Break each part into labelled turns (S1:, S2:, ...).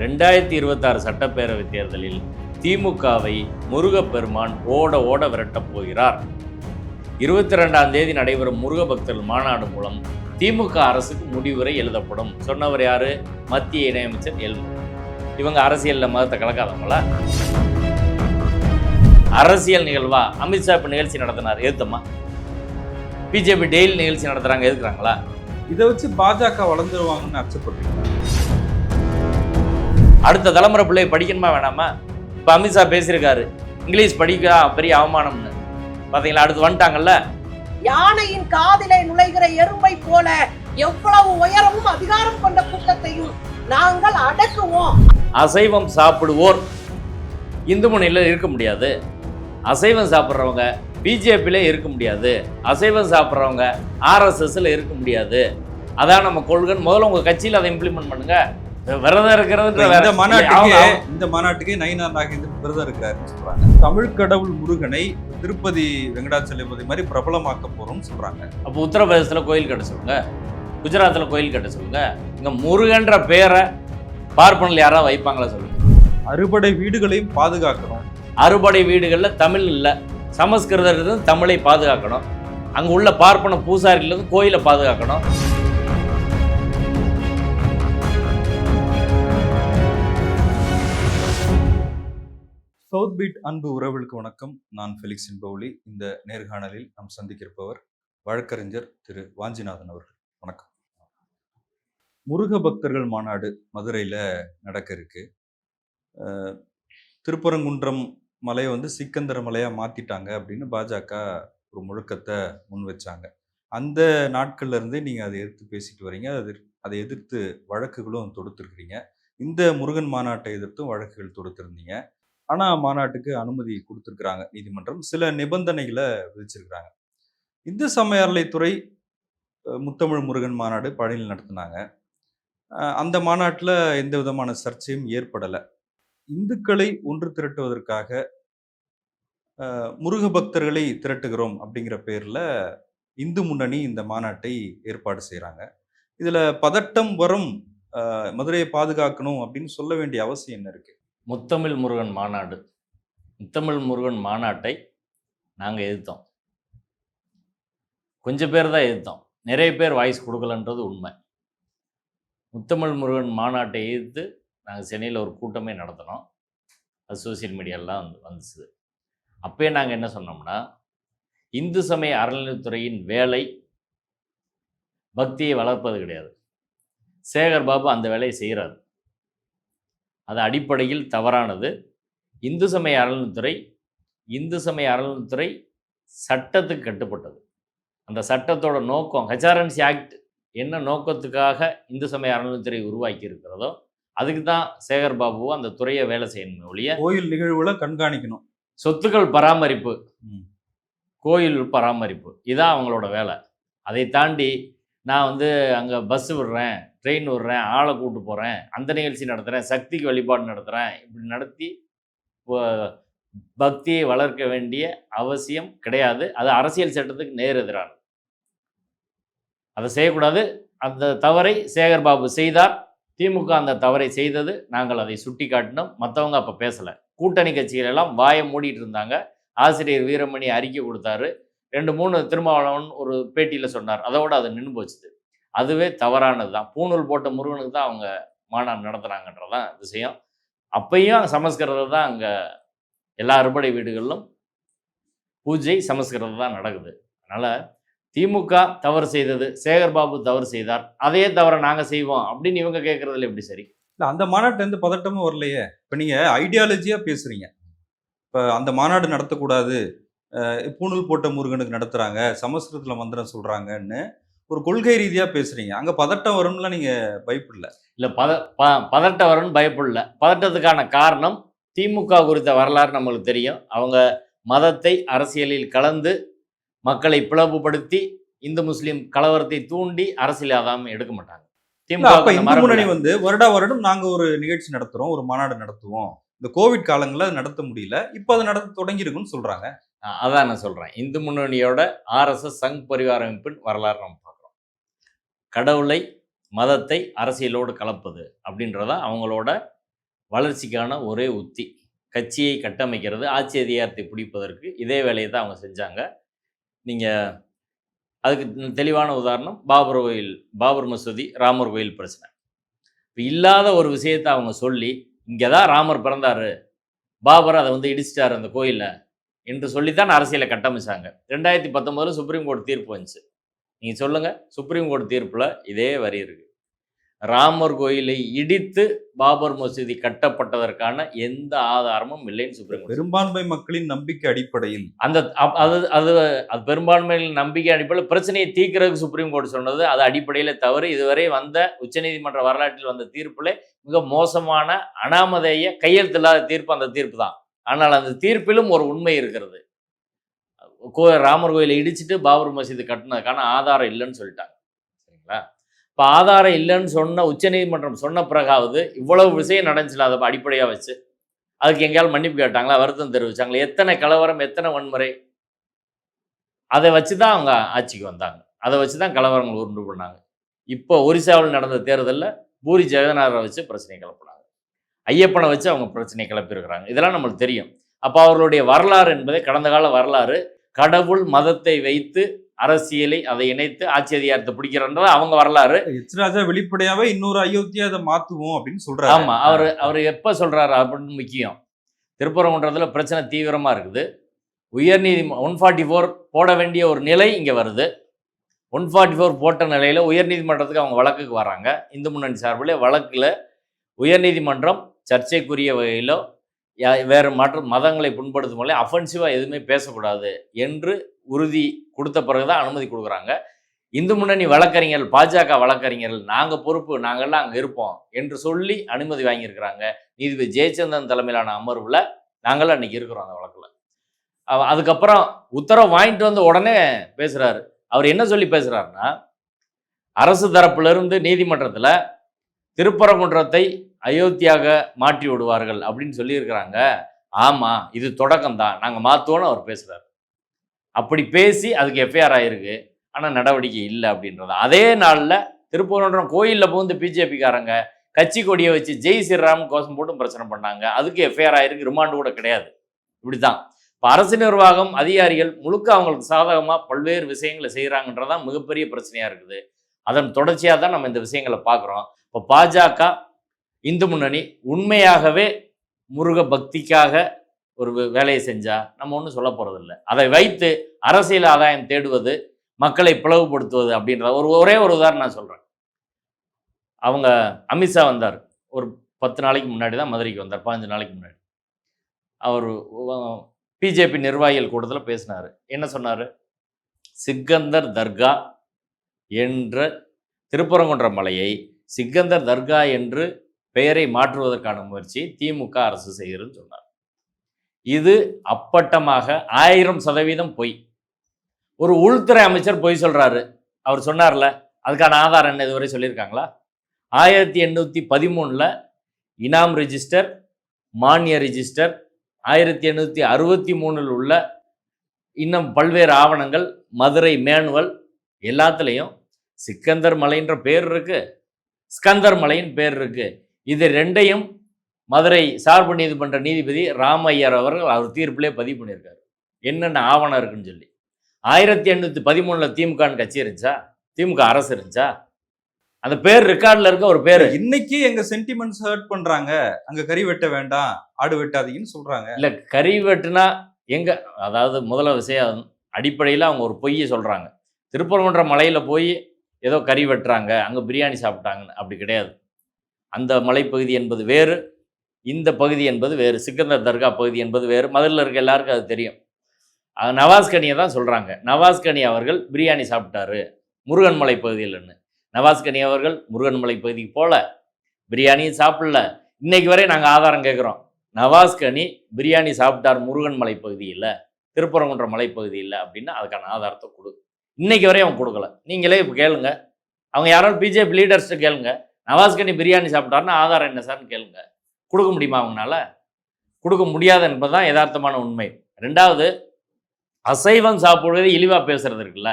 S1: ரெண்டாயிரத்தி இருபத்தாறு சட்டப்பேரவை தேர்தலில் திமுகவை முருகப்பெருமான் ஓட ஓட விரட்டப் போகிறார். இருபத்தி ரெண்டாம் தேதி நடைபெறும் முருக பக்தர்கள் மாநாடு மூலம் திமுக அரசுக்கு முடிவுரை எழுதப்படும். சொன்னவர் யாரு? மத்திய இணையமைச்சர் எல். இவங்க அரசியலில் மதத்தை கலக்காதவங்களா? அரசியல் நிகழ்வா? அமித்ஷா இப்போ நிகழ்ச்சி நடத்தினார். எதுத்தம்மா பிஜேபி டெய்லி நிகழ்ச்சி நடத்துறாங்க. எதுக்குறாங்களா?
S2: இதை வச்சு பாஜக வளர்ந்துருவாங்கன்னு அச்சப்படுறீங்க
S1: அடுத்த தலைமுறை பிள்ளை படிக்கணுமா வேணாமா? இப்போ அமித்ஷா பேசியிருக்காரு. இங்கிலீஷ் படிக்க பெரிய அவமானம்னு. பார்த்தீங்களா அடுத்து வந்துட்டாங்கல்ல?
S3: யானையின் காதிலே நுழைகிற எறும்பை போல எவ்வளவு உயரமும் அதிகாரம் கொண்ட கூட்டத்தையும் நாங்கள் அடக்குவோம்.
S1: அசைவம் சாப்பிடுவோர் இந்து முனையில் இருக்க முடியாது. அசைவம் சாப்பிட்றவங்க பிஜேபியில இருக்க முடியாது. அசைவம் சாப்பிட்றவங்க ஆர்எஸ்எஸ்ல இருக்க முடியாது. அதான் நம்ம கொள்கைன்னு முதல்ல உங்க கட்சியில் அதை இம்ப்ளிமெண்ட் பண்ணுங்க. விரதம் இருக்கிறதுன்ற
S2: இந்த மாநாட்டுக்கே இந்த மாநாட்டுக்கே நயினார் நாகேந்திரன் விரதம் இருக்காருன்னு சொல்றாங்க. தமிழ் கடவுள் முருகனை திருப்பதி வெங்கடாச்சலபதி மாதிரி பிரபலமாக்க போறோம்னு சொல்றாங்க.
S1: அப்போ உத்தரப்பிரதேசத்தில் கோயில் கட்ட சொல்லுங்க. குஜராத்தில் கோயில் கட்ட சொல்லுங்க. இங்கே முருகன்ற பேரை பார்ப்பனில் யாராவது வைப்பாங்களா சொல்லுங்க.
S2: அறுபடை வீடுகளையும் பாதுகாக்கணும்.
S1: அறுபடை வீடுகளில் தமிழ் இல்லை. சமஸ்கிருதத்திலிருந்து தமிழை பாதுகாக்கணும். அங்கே உள்ள பார்ப்பன பூசாரிலிருந்து கோயிலை பாதுகாக்கணும்.
S2: சவுத் பீட் அன்பு உறவுகளுக்கு வணக்கம். நான் ஃபெலிக்ஸ் பவுலி. இந்த நேர்காணலில் நாம் சந்திக்கிருப்பவர் வழக்கறிஞர் திரு. வாஞ்சிநாதன் அவர்கள். வணக்கம். முருக பக்தர்கள் மாநாடு மதுரையில் நடக்க இருக்கு. திருப்பரங்குன்றம் மலையை வந்து சிக்கந்தர மலையாக மாற்றிட்டாங்க அப்படின்னு பாஜக ஒரு முழக்கத்தை முன் வச்சாங்க. அந்த நாட்கள்ல இருந்தே நீங்கள் அதை எதிர்த்து பேசிட்டு வரீங்க. அது அதை எதிர்த்து வழக்குகளும் தொடுத்துருக்கிறீங்க. இந்த முருகன் மாநாட்டை எதிர்த்தும் வழக்குகள் தொடுத்திருந்தீங்க. ஆனால் மாநாட்டுக்கு அனுமதி கொடுத்துருக்குறாங்க நீதிமன்றம். சில நிபந்தனைகளை விதிச்சிருக்கிறாங்க. இந்து சமய முத்தமிழ் முருகன் மாநாடு பழனியில் நடத்தினாங்க. அந்த மாநாட்டில் எந்த விதமான சர்ச்சையும் ஏற்படலை. இந்துக்களை ஒன்று திரட்டுவதற்காக முருக பக்தர்களை திரட்டுகிறோம் அப்படிங்கிற பேரில் இந்து முன்னணி இந்த மாநாட்டை ஏற்பாடு செய்கிறாங்க இதில் பதட்டம் வரும் மதுரையை பாதுகாக்கணும் அப்படின்னு சொல்ல வேண்டிய அவசியம் என்ன இருக்குது
S1: முத்தமிழ் முருகன் மாநாடு. முத்தமிழ் முருகன் மாநாட்டை நாங்கள் எதிர்த்தோம். கொஞ்சம் பேர் தான் எதிர்த்தோம். நிறைய பேர் வாய்ஸ் கொடுக்கலன்றது உண்மை. முத்தமிழ் முருகன் மாநாட்டை எதிர்த்து நாங்கள் சென்னையில் ஒரு கூட்டமே நடத்தினோம். அது சோசியல் மீடியாலாம் வந்து வந்துச்சு. அப்போயே நாங்கள் என்ன சொன்னோம்னா இந்து சமய அறநிலைத்துறையின் வேலை பக்தியை வளர்ப்பது கிடையாது. சேகர் பாபு அந்த வேலையை செய்கிறார் அது அடிப்படையில் தவறானது. இந்து சமய அறநிலைத்துறை இந்து சமய அறநிலைத்துறை சட்டத்துக்கு கட்டுப்பட்டது. அந்த சட்டத்தோட நோக்கம் ஹெச்ஆர்என்சி ஆக்ட் என்ன நோக்கத்துக்காக இந்து சமய அறநிலைத்துறை உருவாக்கி இருக்கிறதோ அதுக்கு தான் சேகர் பாபு அந்த துறையை வேலை செய்யணும் ஒழிய
S2: கோயில் நிகழ்வுகளை கண்காணிக்கணும்.
S1: சொத்துக்கள் பராமரிப்பு. கோயில் பராமரிப்பு இதான் அவங்களோட வேலை. அதை தாண்டி நான் வந்து அங்கே பஸ் விடுறேன் ட்ரெயின் விடுறேன் ஆளை கூப்பிட்டு போகிறேன் அந்த நிகழ்ச்சி நடத்துகிறேன் சக்திக்கு வழிபாடு நடத்துகிறேன் இப்படி நடத்தி பக்தியை வளர்க்க வேண்டிய அவசியம் கிடையாது. அது அரசியல் சட்டத்துக்கு நேர் எதிரானது. அதை செய்யக்கூடாது. அந்த தவறை சேகர் பாபு செய்தார். திமுக அந்த தவறை செய்தது. நாங்கள் அதை சுட்டி காட்டினோம் மற்றவங்க அப்போ பேசலை. கூட்டணி கட்சிகள் எல்லாம் வாயை மூடிட்டு இருந்தாங்க. ஆசிரியர் வீரமணி அறிக்கை கொடுத்தாரு. ரெண்டு மூணு திருமாவளவன் ஒரு பேட்டியில் சொன்னார். அதோடு அது நின்று போச்சுது. அதுவே தவறானது தான். பூணூல் போட்ட முருகனுக்கு தான் அவங்க மாநாடு நடத்துனாங்கன்றதான் விஷயம். அப்பையும் சமஸ்கிருதம் தான் அங்கே எல்லா அறுபடை வீடுகளிலும் பூஜை சமஸ்கிருதம் தான் நடக்குது. அதனால் திமுக தவறு செய்தது சேகர் பாபு தவறு செய்தார். அதே தவறை நாங்கள் செய்வோம் அப்படின்னு இவங்க கேட்குறதுல எப்படி சரி?
S2: இல்லை அந்த மாநாட்டிலேருந்து பதட்டமும் வரலையே. இப்போ நீங்கள் ஐடியாலஜியாக பேசுகிறீங்க இப்போ அந்த மாநாடு நடத்தக்கூடாது. பூணூல் போட்ட முருகனுக்கு நடத்துகிறாங்க சமஸ்கிருதத்தில் மந்திரம் சொல்கிறாங்கன்னு ஒரு கொள்கை ரீதியா பேசுறீங்க. அங்க பதட்டம் வரும்ல நீங்க பயப்படல?
S1: இல்லை பத ப பதட்டம் வரும்னு பயப்படல. பதட்டத்துக்கான காரணம் திமுக குறித்த வரலாறு நம்மளுக்கு தெரியும். அவங்க மதத்தை அரசியலில் கலந்து மக்களை பிளவுபடுத்தி இந்து முஸ்லீம் கலவரத்தை தூண்டி அரசியல் ஆதாயம் எடுக்க மாட்டாங்க. அந்த
S2: இந்து முன்னணி. வந்து வருடா வருடம் நாங்க ஒரு நிகழ்ச்சி நடத்துறோம் ஒரு மாநாடு நடத்துவோம். இந்த கோவிட் காலங்கள்ல நடத்த முடியல. இப்ப அது நடத்த தொடங்கி இருக்குன்னு சொல்றாங்க.
S1: அஹ் அதான் நான் சொல்கிறேன் இந்து முன்னணியோட ஆர்எஸ்எஸ் சங் பரிவார அமைப்பின் வரலாறு நம்ம கடவுளை மதத்தை அரசியலோடு கலப்பது அப்படின்றதான் அவங்களோட வளர்ச்சிக்கான ஒரே உத்தி. கட்சியை கட்டமைக்கிறது ஆட்சி அதிகாரத்தை பிடிப்பதற்கு இதே வேலையை தான் அவங்க செஞ்சாங்க. நீங்கள் அதுக்கு தெளிவான உதாரணம் பாபர் கோயில் பாபர் மசூதி ராமர் கோயில் பிரச்சனை. இப்போ இல்லாத ஒரு விஷயத்தை அவங்க சொல்லி இங்கே தான் ராமர் பிறந்தார் பாபர் அதை வந்து இடிச்சிட்டார் அந்த கோயிலை என்று சொல்லித்தான் அரசியலை கட்டமைச்சாங்க. ரெண்டாயிரத்தி பத்தொம்போதில் சுப்ரீம் கோர்ட் தீர்ப்பு வந்துச்சு. நீங்கள் சொல்லுங்கள் சுப்ரீம் கோர்ட் தீர்ப்பில் இதே வரி இருக்கு. ராமர் கோயிலை இடித்து பாபர் மசூதி கட்டப்பட்டதற்கான எந்த ஆதாரமும் இல்லைன்னு சுப்ரீம் கோர்ட்
S2: பெரும்பான்மை மக்களின் நம்பிக்கை அடிப்படையில்.
S1: அந்த அது அது அது பெரும்பான்மையில் நம்பிக்கை அடிப்படையில் பிரச்சனையை தீர்க்கிறதுக்கு சுப்ரீம் கோர்ட் சொன்னது அது அடிப்படையில் தவறு. இதுவரை வந்த உச்சநீதிமன்ற வரலாற்றில் வந்த தீர்ப்பில் மிக மோசமான அனாமதேய கையெழுத்தில்லாத தீர்ப்பு அந்த தீர்ப்பு தான். ஆனால் அந்த தீர்ப்பிலும் ஒரு உண்மை இருக்கிறது. கோ ராமர் கோயிலை இடிச்சிட்டு பாபர் மசீது கட்டினதுக்கான ஆதாரம் இல்லைன்னு சொல்லிட்டாங்க. சரிங்களா? இப்போ ஆதாரம் இல்லைன்னு சொன்ன உச்சநீதிமன்றம் சொன்ன பிறகாவது இவ்வளவு விஷயம் நடந்துச்சுல அதை அடிப்படையாக வச்சு? அதுக்கு எங்கேயாவது மன்னிப்பு கேட்டாங்களா? வருத்தம் தெரிவிச்சாங்களா எத்தனை கலவரம் எத்தனை வன்முறை? அதை வச்சு தான் அவங்க ஆட்சிக்கு வந்தாங்க. அதை வச்சு தான் கலவரங்கள் உருண்டு பண்ணாங்க இப்போ ஒரிசாவில் நடந்த தேர்தலில் பூரி ஜெகநாதரை வச்சு பிரச்சனை கிளப்பினாங்க. ஐயப்பனை வச்சு அவங்க பிரச்சனையை கிளப்பியிருக்கிறாங்க. இதெல்லாம் நம்மளுக்கு தெரியும். அப்போ அவர்களுடைய வரலாறு என்பதை கடந்த கால வரலாறு. கடவுள் மதத்தை வைத்து அரசியலை அதை இணைத்து ஆட்சி அதிகாரத்தை பிடிக்கிறன்றது அவங்க வரலாறு.
S2: எச் ராஜா வெளிப்படையாவே இன்னொரு அயோத்தியா அதை மாத்துவோம் அப்படின்னு சொல்றாரு.
S1: ஆமா அவர் அவர் எப்போ சொல்றாரு அப்படின்னு முக்கியம். திருப்பரங்குன்றத்தில் பிரச்சனை தீவிரமா இருக்குது. உயர்நீதி ஒன் ஃபார்ட்டி ஃபோர் போட வேண்டிய ஒரு நிலை இங்கே வருது. ஒன் ஃபார்ட்டி ஃபோர் போட்ட நிலையில் உயர்நீதிமன்றத்துக்கு அவங்க வழக்குக்கு வராங்க. இந்து முன்னணி சார்பில் வழக்கில் உயர்நீதிமன்றம் சர்ச்சைக்குரிய வகையிலோ வேறு மற்ற மதங்களை புண்படுத்தும் போல அஃபென்சிவாக எதுவுமே பேசக்கூடாது என்று உறுதி கொடுத்த பிறகு தான் அனுமதி கொடுக்குறாங்க. இந்து முன்னணி வழக்கறிஞர்கள் பாஜக வழக்கறிஞர்கள் நாங்கள் பொறுப்பு நாங்கள்லாம் அங்கே இருப்போம் என்று சொல்லி அனுமதி வாங்கியிருக்கிறாங்க. நீதிபதி ஜெயச்சந்திரன் தலைமையிலான அமர்வில் நாங்களாம் அன்றைக்கி இருக்கிறோம் அந்த வழக்கில். அதுக்கப்புறம் உத்தரவு வாங்கிட்டு வந்து உடனே பேசுகிறாரு அவர் என்ன சொல்லி பேசுகிறாருன்னா அரசு தரப்பிலிருந்து நீதிமன்றத்தில் திருப்பரங்குன்றத்தை அயோத்தியாக மாற்றி விடுவார்கள் அப்படின்னு சொல்லியிருக்கிறாங்க. ஆமாம் இது தொடக்கம்தான். நாங்கள் மாற்றுவோன்னு அவர் பேசுகிறார் அப்படி பேசி அதுக்கு எஃப்ஐஆர் ஆகிருக்கு ஆனால் நடவடிக்கை இல்லை அப்படின்றது. அதே நாளில் திருப்பூரன்றம் கோயிலில் புகுந்து பிஜேபிக்காரங்க கட்சி கொடியை வச்சு ஜெய் ஸ்ரீராம் கோஷம் போட்டும் பிரச்சனை பண்ணாங்க. அதுக்கு எஃப்ஐஆர் ஆகிருக்கு ரிமாண்டு கூட கிடையாது. இப்படி தான் இப்போ அரசு நிர்வாகம் அதிகாரிகள் முழுக்க அவங்களுக்கு சாதகமாக பல்வேறு விஷயங்களை செய்கிறாங்கன்றதான் மிகப்பெரிய பிரச்சனையாக இருக்குது. அதன் தொடர்ச்சியாக தான் நம்ம இந்த விஷயங்களை பார்க்குறோம். இப்போ பாஜக இந்து முன்னணி உண்மையாகவே முருக பக்திக்காக ஒரு வேலையை செஞ்சால் நம்ம ஒன்றும் சொல்ல போகிறதில்ல அதை வைத்து அரசியல் ஆதாயம் தேடுவது மக்களை பிளவுபடுத்துவது அப்படின்ற ஒரு ஒரே ஒரு உதாரணம் நான் சொல்கிறேன் அவங்க அமித்ஷா வந்தார். ஒரு பத்து நாளைக்கு முன்னாடி தான் மதுரைக்கு வந்தார். பதினஞ்சு நாளைக்கு முன்னாடி. அவர் பிஜேபி நிர்வாகிகள் கூட்டத்தில் பேசினார். என்ன சொன்னார்? சிக்கந்தர் தர்கா என்ற திருப்பரங்குன்ற மலையை சிக்கந்தர் தர்கா என்று பெயரை மாற்றுவதற்கான முயற்சி திமுக அரசு செய்கிறதுன்னு சொன்னார். இது அப்பட்டமாக ஆயிரம் சதவீதம் பொய். ஒரு உள்துறை அமைச்சர் பொய் சொல்கிறாரு அவர் சொன்னார்ல அதுக்கான ஆதாரம் என்ன இதுவரை சொல்லியிருக்காங்களா? ஆயிரத்தி எண்ணூற்றி பதிமூணில் இனாம் ரிஜிஸ்டர் மானிய ரிஜிஸ்டர் ஆயிரத்தி எண்ணூற்றி அறுபத்தி மூணில் உள்ள இன்னும் பல்வேறு ஆவணங்கள் மதுரை மேனுவல் எல்லாத்துலேயும் சிக்கந்தர் மலைன்ற பேர் இருக்குது ஸ்கந்தர் மலைன்னு பேர் இருக்குது இது ரெண்டையும் மதுரை சார்பு நீதிமன்ற நீதிபதி ராமையர் அவர்கள் அவர் தீர்ப்பிலே பதிவு பண்ணியிருக்காரு. என்னென்ன ஆவணம் இருக்குன்னு சொல்லி. ஆயிரத்தி எண்ணூற்றி பதிமூணில் திமுகன்னு கட்சி இருந்துச்சா? திமுக அரசு இருந்துச்சா? அந்த பேர் ரெக்கார்டில் இருக்க ஒரு பேர்.
S2: இன்னைக்கு எங்க சென்டிமெண்ட்ஸ் ஹர்ட் பண்றாங்க. அங்க கறி வெட்ட வேண்டாம் ஆடு வெட்டாதீங்கன்னு சொல்றாங்க.
S1: இல்லை கறி வெட்டுனா எங்க அதாவது முதல்ல விஷயம் அடிப்படையில் அவங்க ஒரு பொய்யை சொல்கிறாங்க திருப்பரங்குன்ற மலையில் போய் ஏதோ கறி வெட்டுறாங்க அங்கே பிரியாணி சாப்பிட்டாங்கன்னு. அப்படி கிடையாது. அந்த மலைப்பகுதி என்பது வேறு இந்த பகுதி என்பது வேறு சிக்கந்தர் தர்கா பகுதி என்பது வேறு மதுரில் இருக்க எல்லாருக்கும் அது தெரியும். அது தான் சொல்கிறாங்க நவாஸ்கனி அவர்கள் பிரியாணி சாப்பிட்டாரு முருகன்மலை பகுதியில்னு. நவாஸ்கனி அவர்கள் முருகன் மலை பகுதிக்கு போல பிரியாணியும் சாப்பிடல. இன்னைக்கு வரை நாங்கள் ஆதாரம் கேட்குறோம். நவாஸ்கனி பிரியாணி சாப்பிட்டார் முருகன் மலை பகுதியில் திருப்பரங்குன்ற மலைப்பகுதியில் அப்படின்னு அதுக்கான ஆதாரத்தை கொடு. இன்னைக்கு வரை அவன் கொடுக்கல. நீங்களே இப்போ கேளுங்க. அவங்க யாராவது பிஜேபி லீடர்ஸ்ட்டு கேளுங்க. நவாஸ்கனி பிரியாணி சாப்பிட்டாருன்னா ஆதாரம் என்ன சார்னு கேளுங்க. கொடுக்க முடியுமா அவங்களால கொடுக்க முடியாது என்பதுதான் யதார்த்தமான உண்மை. ரெண்டாவது அசைவம் சாப்பிடுவது இழிவாக பேசுறது இருக்குல்ல.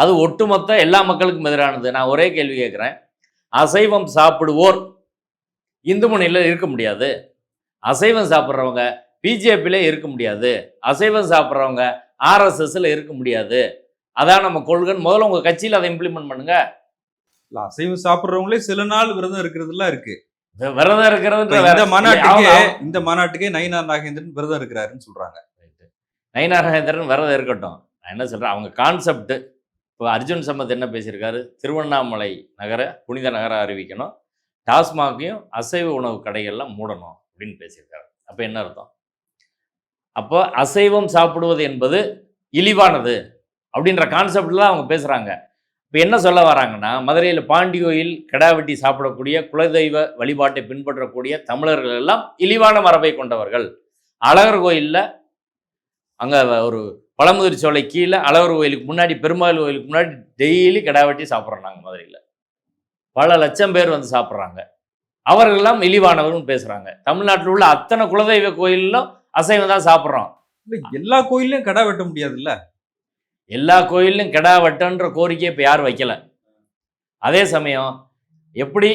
S1: அது ஒட்டுமொத்த எல்லா மக்களுக்கும் எதிரானது. நான் ஒரே கேள்வி கேட்குறேன். அசைவம் சாப்பிடுவோர் இந்து முனையில் இருக்க முடியாது. அசைவம் சாப்பிட்றவங்க பிஜேபியில் இருக்க முடியாது. அசைவம் சாப்பிட்றவங்க ஆர்எஸ்எஸ்ல இருக்க முடியாது. அதான் நம்ம கொள்கைன்னு முதல்ல உங்கள் கட்சியில் அதை இம்ப்ளிமெண்ட் பண்ணுங்கள்
S2: இல்ல அசைவம் சாப்பிடுறவங்களே சில நாள் விரதம் இருக்கிறதுலாம் இருக்கு.
S1: விரதம் இருக்கிறது
S2: இந்த மாநாட்டுக்கே இந்த மாநாட்டுக்கே நயினார் நாகேந்திரன் விரதம் இருக்கிறாருன்னு சொல்றாங்க.
S1: நயினாரகேந்திரன் விரதம் இருக்கட்டும். நான் என்ன சொல்றேன்? அவங்க கான்செப்ட் இப்போ அர்ஜுன் சம்பத் என்ன பேசியிருக்காரு? திருவண்ணாமலை நகர புனித நகர அறிவிக்கணும். டாஸ்மாகையும் அசைவ உணவு கடைகள்லாம் மூடணும் அப்படின்னு பேசியிருக்காரு. அப்போ என்ன அர்த்தம்? அப்போ அசைவம் சாப்பிடுவது என்பது இழிவானது அப்படின்ற கான்செப்டில் அவங்க பேசுகிறாங்க இப்போ என்ன சொல்ல வராங்கன்னா மதுரையில் பாண்டி கோயில் கிடா வெட்டி சாப்பிடக்கூடிய குலதெய்வ வழிபாட்டை பின்பற்றக்கூடிய தமிழர்கள் எல்லாம் இழிவான மரபை கொண்டவர்கள். அழகர் கோயிலில் அங்கே ஒரு பழமுதிர் சோலை கீழே அழகர் கோயிலுக்கு முன்னாடி பெருமாள் கோயிலுக்கு முன்னாடி டெய்லி கிடா வெட்டி சாப்பிட்றோம் நாங்கள் மதுரையில். பல லட்சம் பேர் வந்து சாப்பிட்றாங்க. அவர்களெல்லாம் இழிவானவர்கள் பேசுகிறாங்க தமிழ்நாட்டில் உள்ள அத்தனை குலதெய்வ கோயிலும் அசைவம் தான் சாப்பிட்றோம்.
S2: இல்லை எல்லா கோயிலையும் கடை வெட்ட முடியாதுல்ல?
S1: எல்லா கோயிலும் கிடா வெட்டன்ற கோரிக்கையை இப்போ யாரும் வைக்கல. அதே சமயம் எப்படி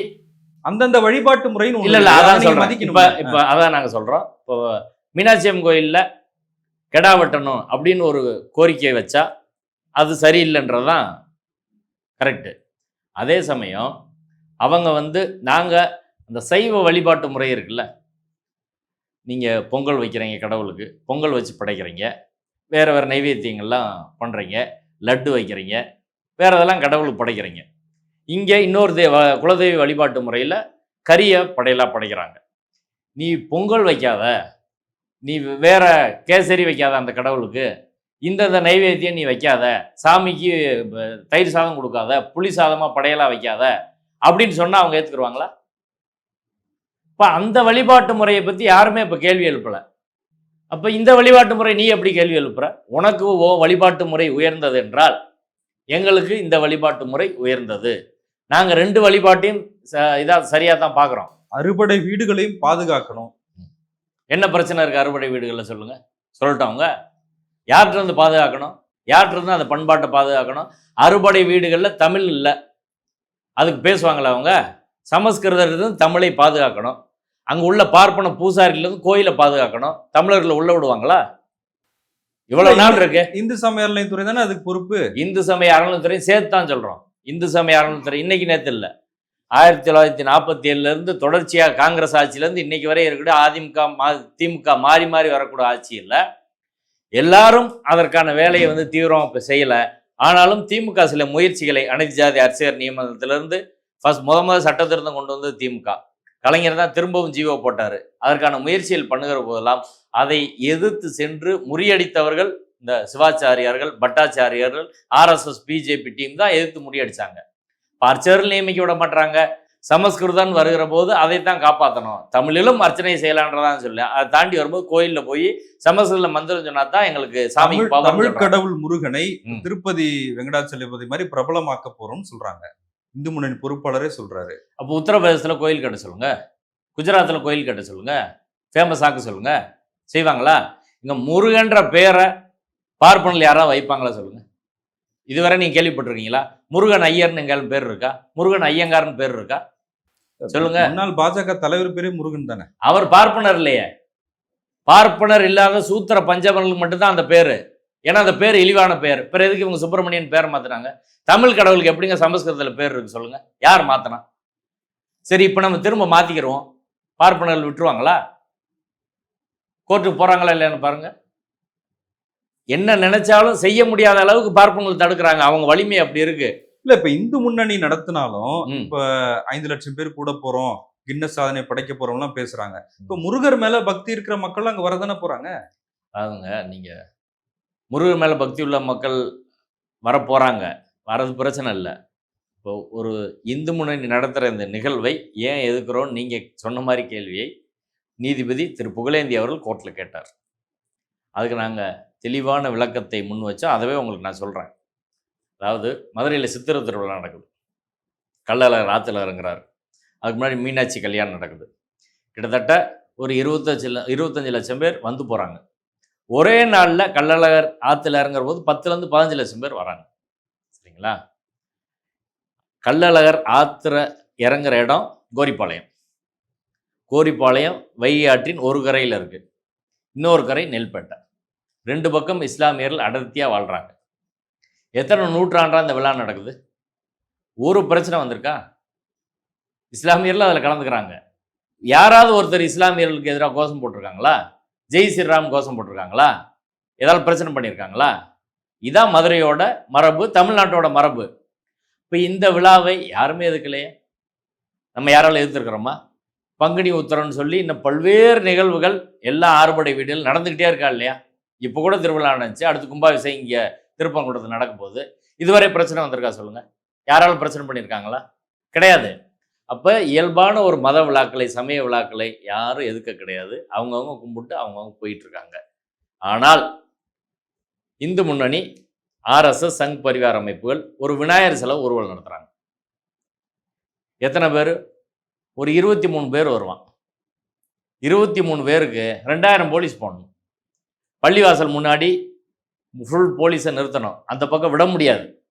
S2: அந்தந்த வழிபாட்டு முறைன்னு
S1: இல்ல இல்ல அதான்
S2: மதிக்கணும்
S1: இப்ப இப்ப அதான் நாங்க சொல்றோம். இப்போ மீனாட்சி அம்மன் கோயில்ல கெடா வெட்டணும் அப்படின்னு ஒரு கோரிக்கை வச்சா அது சரியில்லைன்றதுதான் கரெக்டு அதே சமயம் அவங்க வந்து நாங்க அந்த சைவ வழிபாட்டு முறை இருக்குல்ல நீங்க பொங்கல் வைக்கிறீங்க கடவுளுக்கு பொங்கல் வச்சு படைக்கிறீங்க வேறு வேறு நைவேத்தியங்கள்லாம் பண்ணுறீங்க லட்டு வைக்கிறீங்க வேறு இதெல்லாம் கடவுளுக்கு படைக்கிறீங்க. இங்கே இன்னொரு தேவ குலதெய்வ வழிபாட்டு முறையில் கறியை படையலாக படைக்கிறாங்க. நீ பொங்கல் வைக்காத நீ வேற கேசரி வைக்காத அந்த கடவுளுக்கு இந்தந்த நைவேத்தியம் நீ வைக்காத சாமிக்கு தயிர் சாதம் கொடுக்காத புளி சாதமாக படையலாக வைக்காத அப்படின்னு சொன்னால் அவங்க ஏற்றுக்குருவாங்களா இப்போ அந்த வழிபாட்டு முறையை பற்றி யாருமே இப்போ கேள்வி எழுப்பலை. அப்போ இந்த வழிபாட்டு முறை நீ எப்படி கேள்வி எழுப்புற? உனக்கு ஓ வழிபாட்டு முறை உயர்ந்தது என்றால் எங்களுக்கு இந்த வழிபாட்டு முறை உயர்ந்தது. நாங்கள் ரெண்டு வழிபாட்டையும் இதாக சரியாக தான் பார்க்குறோம்
S2: அறுபடை வீடுகளையும் பாதுகாக்கணும்.
S1: என்ன பிரச்சனை இருக்குது அறுபடை வீடுகளில் சொல்லுங்கள் சொல்லட்டவங்க யார்கிட்ட இருந்து பாதுகாக்கணும்? யார்கிட்ட இருந்து அந்த பண்பாட்டை பாதுகாக்கணும்? அறுபடை வீடுகளில் தமிழ் இல்லை. அதுக்கு பேசுவாங்களா அவங்க? சமஸ்கிருதத்திலிருந்து தமிழை பாதுகாக்கணும். அங்கே உள்ள பார்ப்பன பூசாரிலேருந்து கோயிலை பாதுகாக்கணும். தமிழர்களை உள்ள விடுவாங்களா? இவ்வளவு நாள் இருக்கு.
S2: இந்து சமய அறநிலையத்துறை தானே அதுக்கு பொறுப்பு?
S1: இந்து சமய அறநிலைத்துறை சேர்த்து தான் சொல்கிறோம் இந்து சமய அறநிலைத்துறை இன்னைக்கு நேற்று இல்லை. ஆயிரத்தி தொள்ளாயிரத்தி நாற்பத்தி ஏழுலேருந்து தொடர்ச்சியாக காங்கிரஸ் ஆட்சியிலேருந்து இன்னைக்கு வரை இருக்கக்கூடிய அதிமுக மா திமுக மாறி மாறி வரக்கூடிய ஆட்சி இல்லை. எல்லாரும் அதற்கான வேலையை வந்து தீவிரம் இப்போ செய்யலை. ஆனாலும் திமுக சில முயற்சிகளை அனைத்து ஜாதி அர்ச்சகர் நியமனத்திலிருந்து ஃபர்ஸ்ட் முத முத சட்ட திருத்தம் கொண்டு வந்தது திமுக. கலைஞர் தான் திரும்பவும் ஜீவோ போட்டார். அதற்கான முயற்சிகள் பண்ணுகிற போதெல்லாம் அதை எதிர்த்து சென்று முறியடித்தவர்கள் இந்த சிவாச்சாரியார்கள் பட்டாச்சாரியார்கள் ஆர்எஸ்எஸ் பிஜேபி டீம் தான் எதிர்த்து முறியடிச்சாங்க. இப்ப அர்ச்சகர்கள் நியமிக்க விட மாட்டாங்க சமஸ்கிருதம் வருகிற போது அதைத்தான் காப்பாற்றணும் தமிழிலும் அர்ச்சனை செய்யலான்றதான் சொல்லி. அதை தாண்டி வரும்போது கோயிலில் போய் சமஸ்கிருத மந்திரம் சொன்னா தான் எங்களுக்கு சாமி
S2: தமிழ் கடவுள் முருகனை. திருப்பதி வெங்கடாச்சலபதி மாதிரி பிரபலமாக்க போறோம்னு சொல்றாங்க. இந்து முன்னணி பொறுப்பாளரே சொல்றாரு.
S1: அப்போ உத்தரப்பிரதேசத்தில் கோயில் கட்ட சொல்லுங்க. குஜராத்தில் கோயில் கட்ட சொல்லுங்க. ஃபேமஸ் ஆக்க சொல்லுங்க. செய்வாங்களா? இங்கே முருகன்ற பேரை பார்ப்பனில் யாராவது வைப்பாங்களா சொல்லுங்க. இதுவரை நீங்க கேள்விப்பட்டிருக்கீங்களா? முருகன் ஐயர்னு எங்காலும் பேர் இருக்கா? முருகன் ஐயங்காரன் பேர் இருக்கா? சொல்லுங்க.
S2: முன்னாள் பாஜக தலைவர் பேரே முருகன் தானே?
S1: அவர் பார்ப்பனர் இல்லையே. பார்ப்பனர் இல்லாத சூத்திர பஞ்சமர்களுக்கு மட்டும்தான் அந்த பேர். ஏன்னா அந்த பேர் இழிவான பேர். பிற எதுக்கு இவங்க சுப்பிரமணியன் பேரை மாத்துறாங்க தமிழ் கடவுளுக்கு எப்படிங்க சமஸ்கிருதத்தில் பேர் இருக்கு சொல்லுங்க. யார் மாத்தினா? சரி இப்போ நம்ம திரும்ப மாத்திக்கிறோம் பார்ப்பனர்கள் விட்டுருவாங்களா? கோர்ட்டுக்கு போறாங்களா இல்லையான்னு பாருங்க. என்ன நினைச்சாலும் செய்ய முடியாத அளவுக்கு பார்ப்பனர்கள் தடுக்கிறாங்க. அவங்க வலிமை அப்படி இருக்கு.
S2: இல்ல இப்ப இந்து முன்னணி நடத்தினாலும். இப்ப ஐந்து லட்சம் பேர் கூட போறோம். கின்னஸ் சாதனை படைக்க போறோம்லாம் பேசுறாங்க. இப்ப முருகர் மேல பக்தி இருக்கிற மக்கள் அங்க வரதானே போறாங்க?
S1: அதுங்க நீங்க முருகன் மேலே பக்தி உள்ள மக்கள் வர வரது பிரச்சனை இல்லை. இப்போ ஒரு இந்து முன்னணி நடத்துகிற இந்த நிகழ்வை ஏன் எதுக்குறோம்? நீங்கள் சொன்ன மாதிரி கேள்வியை நீதிபதி திரு. புகழேந்தி அவர்கள் கோர்ட்டில் கேட்டார். அதுக்கு நாங்கள் தெளிவான விளக்கத்தை முன் வச்சோம். அதவே உங்களுக்கு நான் சொல்கிறேன் அதாவது மதுரையில் சித்திரை திருவிழா நடக்குது. கள்ளழகர் ஆற்றுல இறங்குறாரு. அதுக்கு முன்னாடி மீனாட்சி கல்யாணம் நடக்குது. கிட்டத்தட்ட ஒரு இருபத்தஞ்சு இருபத்தஞ்சு லட்சம் பேர் வந்து போகிறாங்க ஒரே நாளில் கள்ளழகர் ஆற்றுல இறங்குற போது பத்துலேருந்து பதினஞ்சு லட்சம் பேர் வராங்க. சரிங்களா? கள்ளழகர் ஆற்றுல இறங்குற இடம் கோரிப்பாளையம். கோரிப்பாளையம் வையாற்றின் ஒரு கரையில் இருக்குது இன்னொரு கரை நெல்பேட்டை. ரெண்டு பக்கம் இஸ்லாமியர்கள் அடர்த்தியாக வாழ்கிறாங்க எத்தனை நூற்றாண்டாக இந்த விழா நடக்குது? ஒரு பிரச்சனை வந்திருக்கா? இஸ்லாமியர்கள் அதில் கலந்துக்கிறாங்க. யாராவது ஒருத்தர் இஸ்லாமியர்களுக்கு எதிராக கோஷம் போட்டிருக்காங்களா? ஜெய் ஸ்ரீராம் கோஷம் போட்டிருக்காங்களா? ஏதாவது பிரச்சனை பண்ணியிருக்காங்களா? இதான் மதுரையோட மரபு தமிழ்நாட்டோட மரபு. இப்போ இந்த விழாவை யாருமே எதுக்கலையே நம்ம யாராலும் எதிர்த்துருக்குறோமா? பங்குனி உத்தரம்னு சொல்லி இன்னும் பல்வேறு நிகழ்வுகள் எல்லா ஆறுபடை வீடுகள் நடந்துக்கிட்டே இருக்கா இல்லையா? இப்போ கூட திருவிழா நடந்துச்சு. அடுத்து கும்பாபிஷேகம் இங்கே திருப்பங்குடத்தில் நடக்கும் போகுது இதுவரை பிரச்சனை வந்திருக்கா சொல்லுங்கள் யாராலும் பிரச்சனை பண்ணியிருக்காங்களா? கிடையாது. அப்போ இயல்பான ஒரு மத விழாக்களை சமய விழாக்களை யாரும் எதுக்க கிடையாது. அவங்கவுங்க கும்பிட்டு அவங்கவுங்க போயிட்டுருக்காங்க. ஆனால் இந்து முன்னணி ஆர்எஸ்எஸ் சங் பரிவார அமைப்புகள் ஒரு விநாயகர் சிலை ஊர்வலம் நடத்துகிறாங்க எத்தனை பேர்? ஒரு இருபத்தி மூணு பேர் வருவான். இருபத்தி மூணு பேருக்கு ரெண்டாயிரம் போலீஸ் போடணும். பள்ளிவாசல் முன்னாடி ஃபுல் போலீஸை நிறுத்தணும். அந்த பக்கம் விட முடியாது.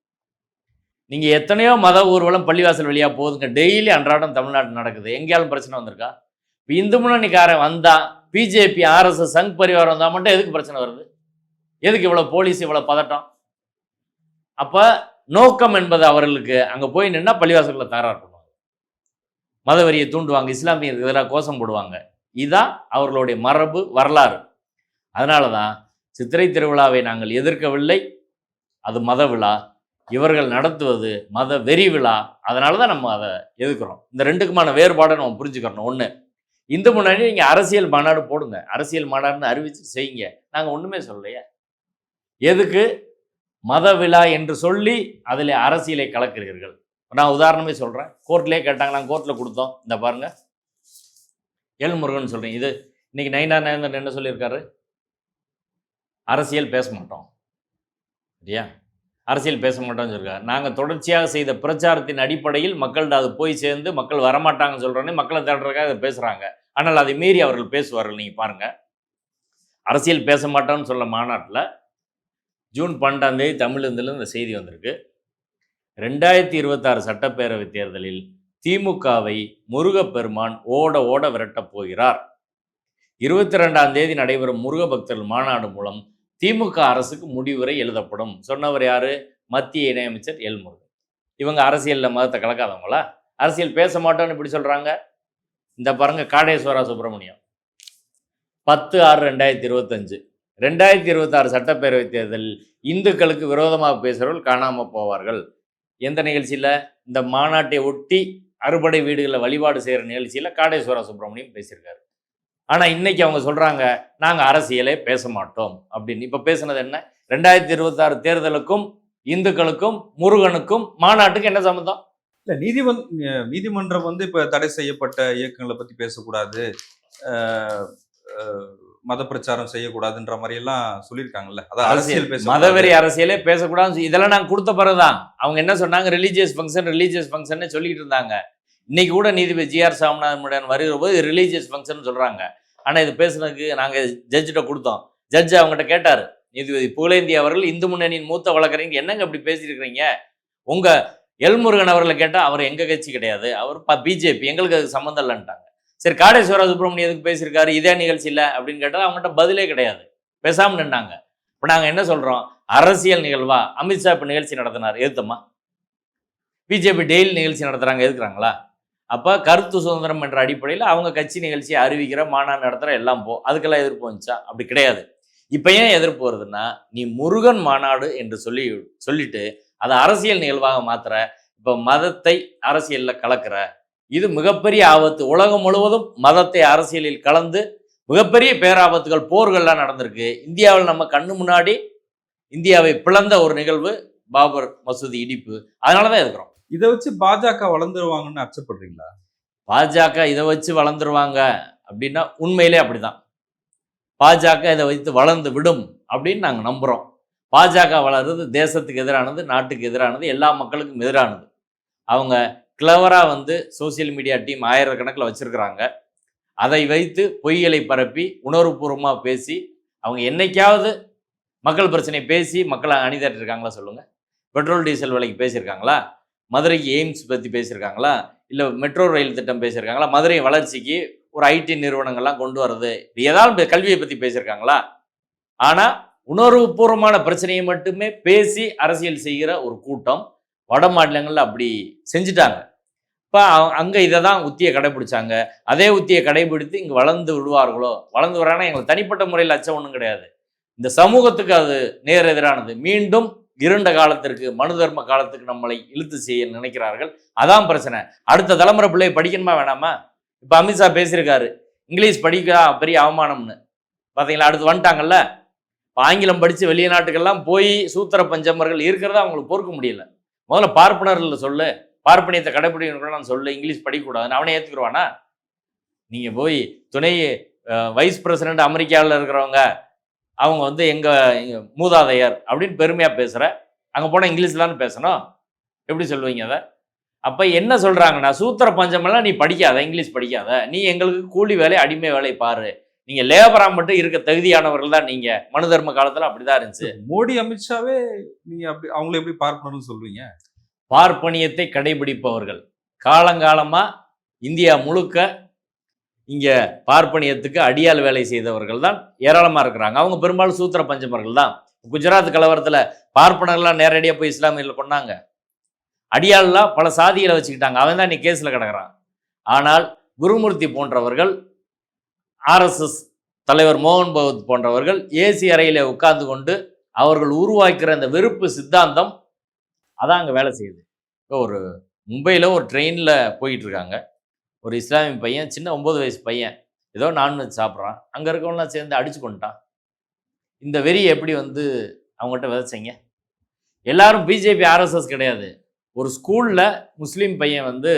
S1: நீங்கள் எத்தனையோ மத ஊர்வலம் பள்ளிவாசல் வழியாக போகுதுங்க. டெய்லி அன்றாடம் தமிழ்நாட்டில் நடக்குது. எங்கேயாலும் பிரச்சனை வந்திருக்கா? இப்போ இந்து முன்னணிக்காரன் வந்தால் பிஜேபி ஆர்எஸ்எஸ் சங் பரிவாரம் வந்தால் மட்டும் எதுக்கு பிரச்சனை வருது? எதுக்கு இவ்வளோ போலீஸ் இவ்வளோ பதட்டம்? அப்போ நோக்கம் என்பது அவர்களுக்கு அங்கே போய் நின்னா பள்ளிவாசல்களை தகராறு பண்ணுவாங்க மதவெறியை தூண்டுவாங்க இஸ்லாமியருக்கு எதிராக கோஷம் போடுவாங்க. இதுதான் அவர்களுடைய மரபு வரலாறு. அதனால தான் சித்திரை திருவிழாவை நாங்கள் எதிர்க்கவில்லை. அது மத விழா. இவர்கள் நடத்துவது மத வெறி விழா. அதனால தான் நம்ம அதை எதிர்க்கிறோம். இந்த ரெண்டுக்குமான வேறுபாடை நம்ம புரிஞ்சுக்கிறணும் ஒன்று இந்து முன்னாடி நீங்கள் அரசியல் மாநாடு போடுங்க. அரசியல் மாநாடுன்னு அறிவிச்சு செய்யுங்க. நாங்கள் ஒன்றுமே சொல்லலையே. எதுக்கு? மத விழா என்று சொல்லி அதில் அரசியலை கலக்கிறீர்கள் நான் உதாரணமே சொல்கிறேன் கோர்ட்லேயே கேட்டாங்க நாங்கள் கோர்ட்டில் கொடுத்தோம். இந்த பாருங்கள் எல் முருகன் சொல்கிறேன் இது இன்னைக்கு நைனா நயந்தன் என்ன சொல்லியிருக்காரு? அரசியல் பேச மாட்டோம். சரியா? அரசியல் பேச மாட்டோம்னு சொல்லியிருக்காரு நாங்கள் தொடர்ச்சியாக செய்த பிரச்சாரத்தின் அடிப்படையில் மக்கள்கிட்ட அது போய் சேர்ந்து மக்கள் வரமாட்டாங்கன்னு சொல்கிறோன்னே மக்களை தேடுறதுக்காக அதை பேசுகிறாங்க ஆனால் அதை மீறி அவர்கள் பேசுவார்கள் நீங்கள் பாருங்கள் அரசியல் பேச மாட்டோம்னு சொல்ல மாநாட்டில் ஜூன் பன்னெண்டாம் தேதி தமிழ்லேருந்துல இந்த செய்தி வந்திருக்கு. ரெண்டாயிரத்தி இருபத்தாறு சட்டப்பேரவை தேர்தலில் திமுகவை முருகப்பெருமான் ஓட ஓட விரட்டப் போகிறார். இருபத்தி ரெண்டாம் தேதி நடைபெறும் முருக பக்தர்கள் மாநாடு மூலம் திமுக அரசுக்கு முடிவுரை எழுதப்படும். சொன்னவர் யாரு? மத்திய இணையமைச்சர் எல் முருகன் இவங்க அரசியலில் மதத்தை கலக்காதவங்களா? அரசியல் பேச மாட்டோம்னு இப்படி சொல்றாங்க? இந்த பாருங்க காடேஸ்வரா சுப்பிரமணியம். பத்து ஆறு ரெண்டாயிரத்தி இருபத்தஞ்சு. ரெண்டாயிரத்தி இருபத்தாறு சட்டப்பேரவைத் தேர்தலில் இந்துக்களுக்கு விரோதமாக பேசுகிறவர்கள் காணாமல் போவார்கள். எந்த நிகழ்ச்சியில்? இந்த மாநாட்டை ஒட்டி அறுபடை வீடுகளில் வழிபாடு செய்கிற நிகழ்ச்சியில் காடேஸ்வரா சுப்பிரமணியம் பேசியிருக்காரு. ஆனால் இன்னைக்கு அவங்க சொல்கிறாங்க நாங்கள் அரசியலே பேச மாட்டோம். அப்படின்னு. இப்போ பேசுனது என்ன? ரெண்டாயிரத்தி இருபத்தாறு தேர்தலுக்கும் இந்துக்களுக்கும் முருகனுக்கும் மாநாட்டுக்கு என்ன சம்மந்தம்
S2: இல்ல நீதிமன் நீதிமன்றம் வந்து இப்ப தடை செய்யப்பட்ட இயக்கங்களை பத்தி பேசக்கூடாது மத பிரச்சாரம் செய்யக்கூடாதுன்ற மாதிரி எல்லாம் சொல்லியிருக்காங்கல்ல. அதான் அரசியல் பேச
S1: மதவெறி அரசியலே பேசக்கூடாது இதெல்லாம் நாங்கள் கொடுத்த பிறகுதான். அவங்க என்ன சொன்னாங்க? ரிலீஜியஸ் ஃபங்க்ஷன் ரிலீஜியஸ் ஃபங்க்ஷன் சொல்லிட்டு இருந்தாங்க. இன்னைக்கு கூட நீதிபதி ஜிஆர் சாமிநாதன் வருகிற போது ரிலீஜியஸ் ஃபங்க்ஷன் சொல்றாங்க. ஆனால் இது பேசுனதுக்கு நாங்கள் ஜட்ஜிட்ட கொடுத்தோம். ஜட்ஜ் அவங்ககிட்ட கேட்டார் நீதிபதி புகழேந்தி அவர்கள் இந்து முன்னணியின் மூத்த வழக்கறிஞர் என்னங்க இப்படி பேசியிருக்கிறீங்க? உங்கள் எல்முருகன் அவர்களை கேட்டால் அவர் எங்கள் கட்சி கிடையாது. அவர் பிஜேபி எங்களுக்கு அது சம்மந்தம் இல்லைன்ட்டாங்க. சரி காடேஸ்வர சுப்பிரமணியம் எதுக்கு பேசியிருக்காரு? இதே நிகழ்ச்சி இல்லை அப்படின்னு கேட்டால் அவங்ககிட்ட பதிலே கிடையாது. பேசாமல் நின்னாங்க. இப்போ நாங்கள் என்ன சொல்கிறோம் அரசியல் நிகழ்வா? அமித்ஷா இப்போ நிகழ்ச்சி நடத்தினார். எதுத்தம்மா? பிஜேபி டெய்லி நிகழ்ச்சி நடத்துகிறாங்க எதுக்குறாங்களா? அப்போ கருத்து சுதந்திரம் என்ற அடிப்படையில் அவங்க கட்சி நிகழ்ச்சியை அறிவிக்கிற மாநாடு நடத்துகிற எல்லாம் போ அதுக்கெல்லாம் எதிர்ப்பு வந்துச்சா? அப்படி கிடையாது. இப்போ ஏன் எதிர்ப்பு வருதுன்னா நீ முருகன் மாநாடு என்று சொல்லி சொல்லிட்டு அதை அரசியல் நிகழ்வாக மாத்திர இப்போ மதத்தை அரசியலில் கலக்கிற இது மிகப்பெரிய ஆபத்து. உலகம் முழுவதும் மதத்தை அரசியலில் கலந்து மிகப்பெரிய பேராபத்துகள் போர்கள்லாம் நடந்திருக்கு. இந்தியாவில் நம்ம கண்ணு முன்னாடி இந்தியாவை பிளந்த ஒரு நிகழ்வு பாபர் மசூதி இடிப்பு. அதனால தான் இருக்கிறோம்
S2: இதை வச்சு பாஜக வளர்ந்துருவாங்கன்னு அச்சப்படுறீங்களா
S1: பாஜக இதை வச்சு வளர்ந்துருவாங்க அப்படின்னா உண்மையிலே அப்படிதான். பாஜக இதை வைத்து வளர்ந்து விடும் அப்படின்னு நாங்கள் நம்புகிறோம் பாஜக வளர்றது தேசத்துக்கு எதிரானது நாட்டுக்கு எதிரானது எல்லா மக்களுக்கும் எதிரானது. அவங்க கிளவராக வந்து சோசியல் மீடியா டீம் ஆயிரக்கணக்கில் வச்சுருக்கிறாங்க. அதை வைத்து பொய்களை பரப்பி உணர்வுபூர்வமாக பேசி அவங்க என்னைக்காவது மக்கள் பிரச்சனை பேசி மக்களை அணிதட்டிருக்காங்களா சொல்லுங்கள் பெட்ரோல் டீசல் விலைக்கு பேசியிருக்காங்களா? மதுரை எய்ம்ஸ் பற்றி பேசியிருக்காங்களா? இல்லை மெட்ரோ ரயில் திட்டம் பேசியிருக்காங்களா? மதுரை வளர்ச்சிக்கு ஒரு ஐடி நிறுவனங்கள்லாம் கொண்டு வர்றது ஏதாவது கல்வியை பற்றி பேசியிருக்காங்களா? ஆனால் உணர்வுபூர்வமான பிரச்சனையை மட்டுமே பேசி அரசியல் செய்கிற ஒரு கூட்டம் வட மாநிலங்களில் அப்படி செஞ்சுட்டாங்க. இப்போ அங்கே இதை தான் உத்தியை கடைபிடிச்சாங்க. அதே உத்தியை கடைபிடித்து இங்கே வளர்ந்து விடுவார்களோ? வளர்ந்து வரானா எங்களுக்கு தனிப்பட்ட முறையில் அச்சம் ஒன்றும் கிடையாது. இந்த சமூகத்துக்கு அது நேர் எதிரானது. மீண்டும் இருண்ட காலத்திற்கு மனு தர்ம காலத்துக்கு நம்மளை இழுத்து செய்ய நினைக்கிறார்கள். அதான் பிரச்சனை. அடுத்த தலைமுறை பிள்ளை படிக்கணுமா வேணாமா? இப்போ அமித்ஷா பேசியிருக்காரு. இங்கிலீஷ் படிக்க பெரிய அவமானம்னு. பார்த்தீங்களா அடுத்து வந்துட்டாங்கல்ல? இப்போ ஆங்கிலம் படித்து வெளிய நாட்டுக்கெல்லாம் போய் சூத்திர பஞ்சமர்கள் இருக்கிறத அவங்களுக்கு பொறுக்க முடியல. முதல்ல பார்ப்பனர்கள் சொல்லு. பார்ப்பனியத்தை கடைபிடிக்கணும் சொல்லு. இங்கிலீஷ் படிக்கக்கூடாதுன்னு அவனே ஏற்றுக்குருவானா நீங்கள் போய் துணை வைஸ் பிரசிடென்ட் அமெரிக்காவில் இருக்கிறவங்க அவங்க வந்து எங்கள் மூதாதையர் அப்படின்னு பெருமையாக பேசுகிற அங்கே போனால் இங்கிலீஷ் தானே பேசணும்? எப்படி சொல்லுவீங்க அதை? அப்போ என்ன சொல்கிறாங்கன்னா சூத்திர பஞ்சமெல்லாம் நீ படிக்காத இங்கிலீஷ் படிக்காத. நீ எங்களுக்கு கூலி வேலை அடிமை வேலை பாரு. நீங்கள் லேபரா மட்டும் இருக்க தகுதியானவர்கள் தான் நீங்கள் மனு தர்ம காலத்தில் அப்படி தான் இருந்துச்சு
S2: மோடி அமித்ஷாவே நீங்க அப்படி அவங்கள எப்படி பார்க்கணும்னு சொல்றீங்க?
S1: பார்ப்பனியத்தை கடைபிடிப்பவர்கள். காலங்காலமாக இந்தியா முழுக்க இங்கே பார்ப்பனியத்துக்கு அடியாள் வேலை செய்தவர்கள் தான் ஏராளமாக இருக்கிறாங்க. அவங்க பெரும்பாலும் சூத்திர பஞ்சமர்கள் தான். குஜராத் கலவரத்தில் பார்ப்பனர்கள்லாம் நேரடியாக போய் இஸ்லாமியில் கொண்டாங்க அடியாளெலாம் பல சாதிகளை வச்சுக்கிட்டாங்க. அவன் தான் நீ கேஸில் கிடக்கிறான். ஆனால் குருமூர்த்தி போன்றவர்கள் ஆர்எஸ்எஸ் தலைவர் மோகன் பகவத் போன்றவர்கள் ஏசி அறையில் உட்கார்ந்து கொண்டு அவர்கள் உருவாக்குற அந்த வெறுப்பு சித்தாந்தம் அதான் அங்கே வேலை செய்யுது. இப்போ ஒரு மும்பையில் ஒரு ட்ரெயினில் போயிட்டுருக்காங்க ஒரு இஸ்லாமிய பையன் சின்ன ஒம்பது வயசு பையன் ஏதோ நான்வெஜ் சாப்பிட்றான். அங்கே இருக்கவங்களாம் சேர்ந்து அடிச்சு கொண்டுட்டான். இந்த வெறி எப்படி வந்து அவங்ககிட்ட விதைச்சிங்க? எல்லாரும் பிஜேபி ஆர்எஸ்எஸ் கிடையாது. ஒரு ஸ்கூலில் முஸ்லீம் பையன் வந்து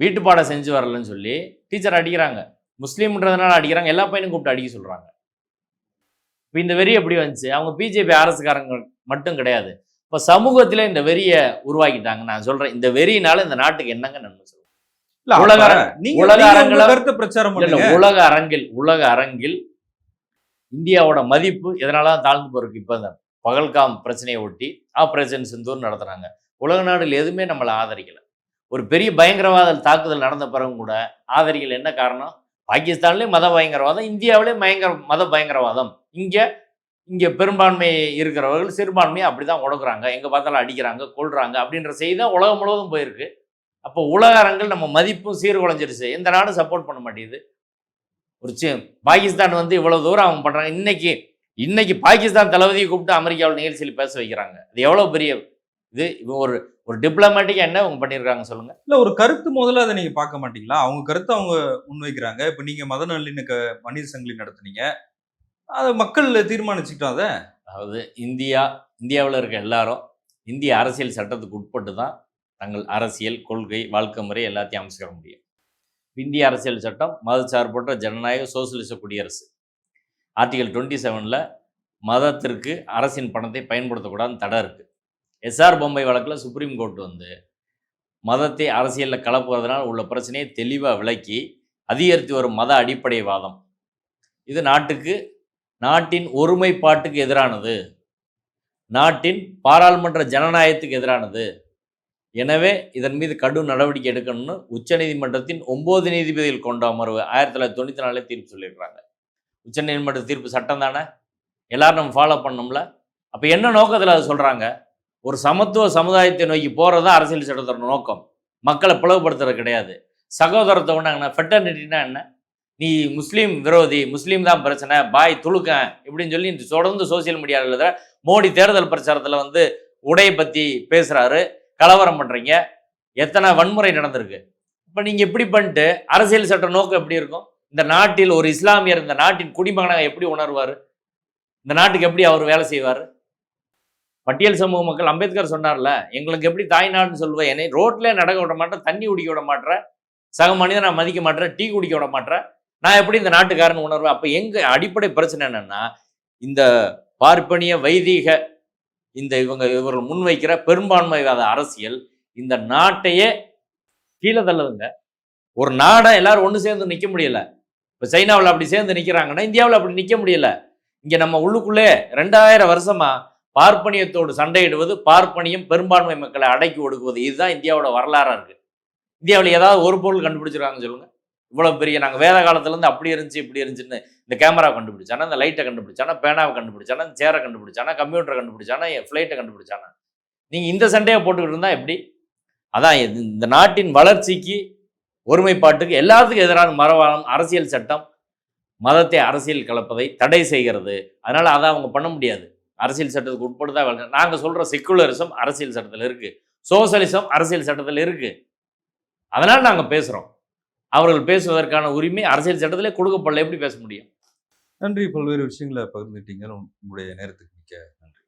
S1: வீட்டு பாடம் செஞ்சு வரலன்னு சொல்லி டீச்சர் அடிக்கிறாங்க. முஸ்லீம்ன்றதுனால அடிக்கிறாங்க. எல்லா பையனும் கூப்பிட்டு அடிக்க சொல்கிறாங்க இப்போ இந்த வெறி எப்படி வந்துச்சு? அவங்க பிஜேபி அரசுக்காரங்க மட்டும் கிடையாது. இப்போ சமூகத்தில் இந்த வெறியை உருவாக்கிட்டாங்க. நான் சொல்கிறேன் இந்த வெறியினால இந்த நாட்டுக்கு என்னங்க நன்மை உலக உலக அரங்குல-
S2: பிரச்சாரம்
S1: உலக அரங்கில் உலக அரங்கில் இந்தியாவோட மதிப்பு எதனால தான் தாழ்ந்து போறதுக்கு இப்போ இந்த பகல்காம் பிரச்சனையை ஒட்டி ஆபரேஷன் சிந்தூர் நடத்துனாங்க உலக நாடுகள் எதுவுமே நம்மளை ஆதரிக்கல. ஒரு பெரிய பயங்கரவாத தாக்குதல் நடந்த பிறகு கூட ஆதரிக்கல. என்ன காரணம்? பாகிஸ்தான்லேயும் மத பயங்கரவாதம் இந்தியாவிலேயும் பயங்கர மத பயங்கரவாதம். இங்கே இங்கே பெரும்பான்மை இருக்கிறவர்கள் சிறுபான்மையை அப்படி தான் உடக்குறாங்க எங்கே பார்த்தாலும் அடிக்கிறாங்க கொள்றாங்க அப்படின்ற செய்தி தான் உலகம் முழுவதும் போயிருக்கு. அப்போ உலக அரங்கில் நம்ம மதிப்பும் சீர்குலைஞ்சிருச்சு. எந்த நாடும் சப்போர்ட் பண்ண மாட்டேங்குது. ஒரு சி பாகிஸ்தான் வந்து இவ்வளவு தூரம் அவங்க பண்றாங்க. இன்னைக்கு இன்னைக்கு பாகிஸ்தான் தளபதியை கூப்பிட்டு அமெரிக்காவில் நிகழ்ச்சியில் பேச வைக்கிறாங்க. இது எவ்வளவு பெரிய இது? இவங்க ஒரு ஒரு டிப்ளமேட்டிக்கா என்ன அவங்க பண்ணியிருக்காங்க சொல்லுங்க?
S2: இல்ல ஒரு கருத்து முதல்ல அதை நீங்க பார்க்க மாட்டீங்களா? அவங்க கருத்தை அவங்க முன்வைக்கிறாங்க. இப்ப நீங்க மத நல்லிணக்க மனித சங்கிலி நடத்துனீங்க. அதை மக்கள் தீர்மானிச்சுக்கிட்டோம் அதை.
S1: அதாவது இந்தியா இந்தியாவில் இருக்க எல்லாரும் இந்திய அரசியல் சட்டத்துக்கு உட்பட்டு தான் தங்கள் அரசியல் கொள்கை வாழ்க்கை முறை எல்லாத்தையும் அமைச்சுக்க முடியும். இந்திய அரசியல் சட்டம் மதச்சார்பற்ற ஜனநாயக சோசியலிச குடியரசு. ஆர்டிகல் டுவெண்ட்டி செவனில் மதத்திற்கு அரசின் பணத்தை பயன்படுத்தக்கூடாதுன்னு தடை இருக்குது எஸ்ஆர் பொம்மை வழக்கில் சுப்ரீம் கோர்ட் வந்து மதத்தை அரசியலில் கலப்புவதனால் உள்ள பிரச்சனையை தெளிவாக விளக்கி அதிகரித்து வரும் மத அடிப்படைவாதம். இது நாட்டுக்கு நாட்டின் ஒருமைப்பாட்டுக்கு எதிரானது. நாட்டின் பாராளுமன்ற ஜனநாயகத்துக்கு எதிரானது. எனவே இதன் மீது கடும் நடவடிக்கை எடுக்கணும்னு உச்சநீதிமன்றத்தின் ஒம்பது நீதிபதிகள் கொண்ட அமர்வு ஆயிரத்தி தொள்ளாயிரத்தி தொண்ணூற்றி நாலில் தீர்ப்பு சொல்லியிருக்கிறாங்க. உச்சநீதிமன்ற தீர்ப்பு சட்டம் தானே? எல்லாரும் நம்ம ஃபாலோ பண்ணோம்ல அப்போ என்ன நோக்கத்தில் அது சொல்கிறாங்க ஒரு சமத்துவ சமுதாயத்தை நோக்கி போகிறது தான் அரசியல் சட்டத்தோட நோக்கம். மக்களை பிளவுபடுத்துறது கிடையாது. சகோதரத்தை உண்டாங்கண்ணா ஃபெட்டர்னிட்டினா என்ன? நீ முஸ்லீம் விரோதி முஸ்லீம் தான் பிரச்சனை பாய் துளுக்கன் இப்படின்னு சொல்லி தொடர்ந்து சோசியல் மீடியாவில் மோடி தேர்தல் பிரச்சாரத்தில் வந்து உடையை பற்றி பேசுகிறாரு கலவரம் பண்ணுறீங்க எத்தனை வன்முறை நடந்திருக்கு. இப்போ நீங்கள் இப்படி பண்ணிட்டு அரசியல் சட்ட நோக்கம் எப்படி இருக்கும்? இந்த நாட்டில் ஒரு இஸ்லாமியர் இந்த நாட்டின் குடிமகனாக எப்படி உணர்வார்? இந்த நாட்டுக்கு எப்படி அவர் வேலை செய்வார்? பட்டியல் சமூக மக்கள் அம்பேத்கர் சொன்னார்ல எங்களுக்கு எப்படி தாய்நாடுன்னு சொல்லுவேன் என்னை ரோட்லேயே நடக்க விட மாட்டேன் தண்ணி குடிக்க விட மாட்டேன் சக மனிதன் நான் மதிக்க மாட்டேன் டீ குடிக்க விட மாட்டேன் நான் எப்படி இந்த நாட்டுக்காரன் உணர்வேன்? அப்போ எங்கள் அடிப்படை பிரச்சனை என்னென்னா இந்த பார்ப்பனிய வைதீக இந்த இவங்க இவர்கள் முன்வைக்கிற பெரும்பான்மைவாத அரசியல் இந்த நாட்டையே கீழே தள்ளுதுங்க. ஒரு நாடை எல்லாரும் ஒன்று சேர்ந்து நிற்க முடியல. இப்போ சைனாவில் அப்படி சேர்ந்து நிற்கிறாங்கன்னா இந்தியாவில் அப்படி நிற்க முடியல. இங்கே நம்ம உள்ளுக்குள்ளே ரெண்டாயிரம் வருஷமா பார்ப்பனியத்தோடு சண்டையிடுவது பார்ப்பனியம் பெரும்பான்மை மக்களை அடக்கி ஒடுக்குவது இதுதான் இந்தியாவோட வரலாறாக இருக்குது இந்தியாவில் ஏதாவது ஒரு பொருள் கண்டுபிடிச்சிருக்காங்க சொல்லுங்கள் இவ்வளவு பெரிய நாங்கள் வேத காலத்துல இருந்து அப்படி இருந்துச்சு இப்படி இருந்துச்சுன்னு இந்த கேமரா கண்டுபிடிச்சானா இந்த லைட்டை கண்டுபிடிச்சானா பேனாவை கண்டுபிடிச்சானா இந்த சேரை கண்டுபிடிச்சானா கம்ப்யூட்டரை கண்டுபிடிச்சானா ஃப்ளைட்டை கண்டுபிடிச்சானா? நீங்க இந்த சண்டையை போட்டுக்கிட்டு இருந்தா எப்படி? அதான் இந்த நாட்டின் வளர்ச்சிக்கு ஒருமைப்பாட்டுக்கு எல்லாத்துக்கும் எதிரான மரவாளம் அரசியல் சட்டம் மதத்தை அரசியல் கலப்பதை தடை செய்கிறது. அதனால அதை அவங்க பண்ண முடியாது. அரசியல் சட்டத்துக்கு உட்பட்டு தான் நாங்கள் சொல்கிற சொல்ற செக்குலரிசம் அரசியல் சட்டத்தில் இருக்கு. சோசலிசம் அரசியல் சட்டத்தில் இருக்கு. அதனால நாங்கள் பேசுறோம். அவர்கள் பேசுவதற்கான உரிமை அரசியல் சட்டத்திலே கொடுக்கப்படல. எப்படி பேச முடியும்?
S2: நன்றி. பல்வேறு விஷயங்களை பகிர்ந்துட்டீங்க. உங்களுடைய நேரத்துக்கு மிக்க நன்றி.